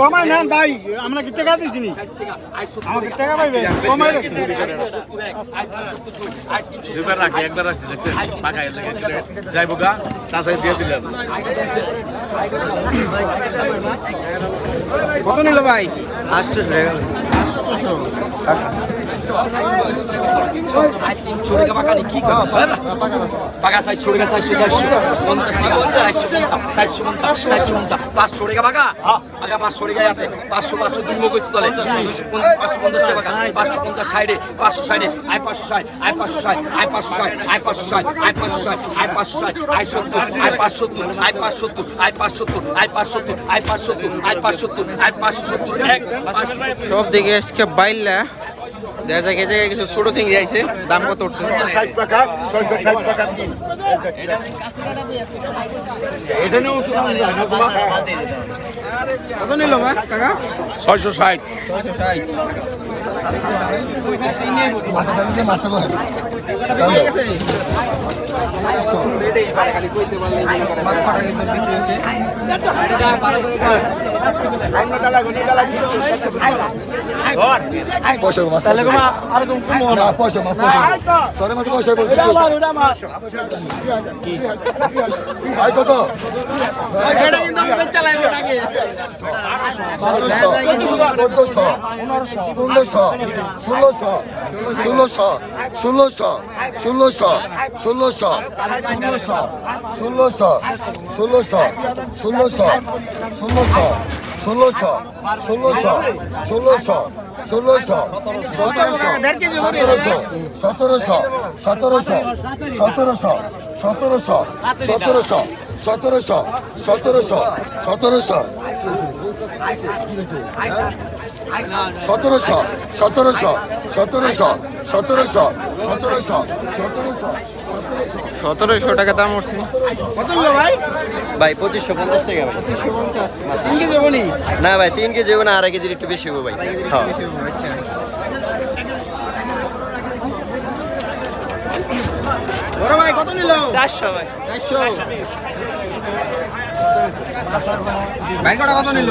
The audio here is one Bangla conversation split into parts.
কমাই নেন ভাই আমরা কি টাকা দিছি নি? আমাকে টাকা পাইবে? কমাই রে দুইবার রাখি একবার রাখছি দেখছেন? টাকা এলে যাইবো গা তাছাড়া দিয়ে দিলাম কত নিল ভাই? পাঁচশো সাইডে পাঁচশো সাইডে আয় পাঁচ সত্তর পাঁচ সত্তর পাঁচ সত্তর পাঁচ সত্তর পাঁচ সত্তর পাঁচ সত্তর সব দিকে আজকে বাইল্লা। দেখা যায় যে কিছু ছোট চিংড়ি আছে দাম কত উঠছে? কত নিল কাকা? ছয়শো ষাট। ছয়শো ষাট। মাছটা দিকে মাছটা বলেন পয়সা মাছ না পয়সা মাছ তোর মাছ পনেরোশো। ষোলোশো ষোলোশো ষোলোশো ষোলোশো ষোলোশো ষোলোশো ষোলোশো ষোলোশো ষোলোশো ষোলোশো ষোলোশো ষোলোশো ষোলোশো সতেরোশো সতেরোশো সতেরোশো সতেরোশো সতেরোশো সতেরোশো সতেরোশো সতেরোশো সতেরোশো সতেরোশো সতেরোশো সতেরোশো সতেরোশো সতেরোশো সতেরোশো সতেরোশো সতেরোশো টাকা দাম উঠছে। কত ভাই? ভাই পঁচিশশো পঞ্চাশ টাকা ভাই। তিন কেজি বনি না? ভাই তিন কেজি হবে না আড়াই কেজির একটু বেশি হবে ভাই। হ্যাঁ। বড় ভাই কত নিল? চারশো ভাই। কটা কত নিল?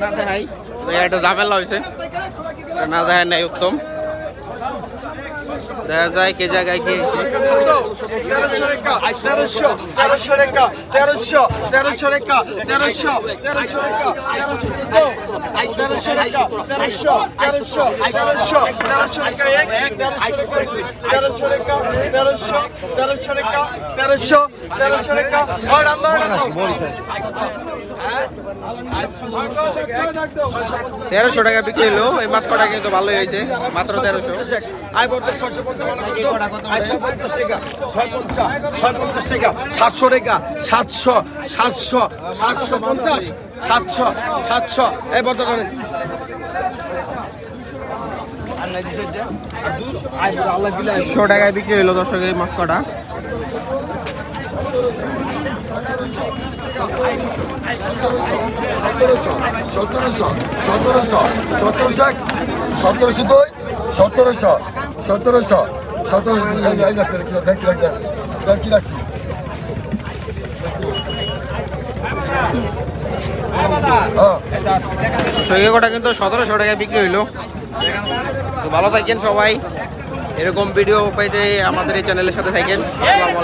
না দেখাই একটা ঝামেলা হয়েছে না দেখায় নাই উত্তম দেখা যায় কে জায়গায় কি তেরোশো তেরোশো টাকা বিক্রি হলো। এই মাছ কটা কিন্তু ভালোই হয়েছে মাত্র তেরোশো। ছয়শো পঞ্চাশ টাকা। ছয় পঞ্চাশ ছয় পঞ্চাশ টাকা সাতশো টাকা সাতশো সাতশো সাতশো পঞ্চাশ সাতশো সাতশো। এই বর্তমানে আল্লাহ টাকায় বিক্রি হইল দর্শকের মাছ কটা। সতেরোশো সতেরোশো সতেরোশো এক সতেরোশো দুই সতেরোশো সতেরোশো সতেরোশো দেখ কি রাখছি হ্যাঁ কিন্তু সতেরোশো টাকায় বিক্রি হইল। তো ভালো থাকেন সবাই। এরকম ভিডিও পাইতে আমাদের এই চ্যানেলের সাথে থাকেন। আসসালামু